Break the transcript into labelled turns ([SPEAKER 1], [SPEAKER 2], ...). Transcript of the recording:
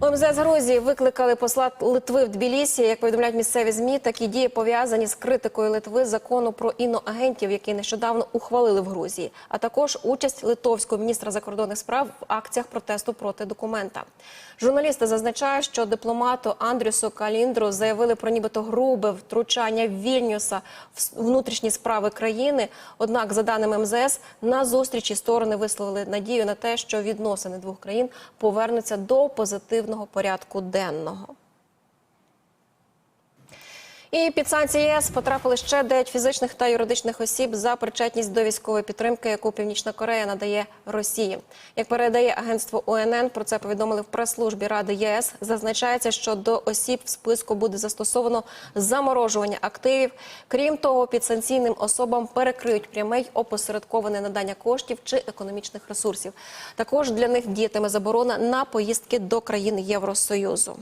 [SPEAKER 1] ОМЗС Грузії викликали посла Литви в Тбілісі. Як повідомляють місцеві змі, такі дії пов'язані з критикою Литви закону про іноагентів, який нещодавно ухвалили в Грузії, а також участь литовського міністра закордонних справ в акціях протесту проти документа. Журналісти зазначають, що дипломату Андрюсу Каліндру заявили про нібито грубе втручання Вільнюса в внутрішні справи країни. Однак, за даними МЗС, на зустрічі сторони висловили надію на те, що відносини двох країн повернуться до позитивного порядку денного. І під санкції ЄС потрапили ще 9 фізичних та юридичних осіб за причетність до військової підтримки, яку Північна Корея надає Росії. Як передає агентство ОНН, про це повідомили в прес-службі Ради ЄС. Зазначається, що до осіб в списку буде застосовано заморожування активів. Крім того, під санкційним особам перекриють пряме опосередковане надання коштів чи економічних ресурсів. Також для них діятиме заборона на поїздки до країн Євросоюзу.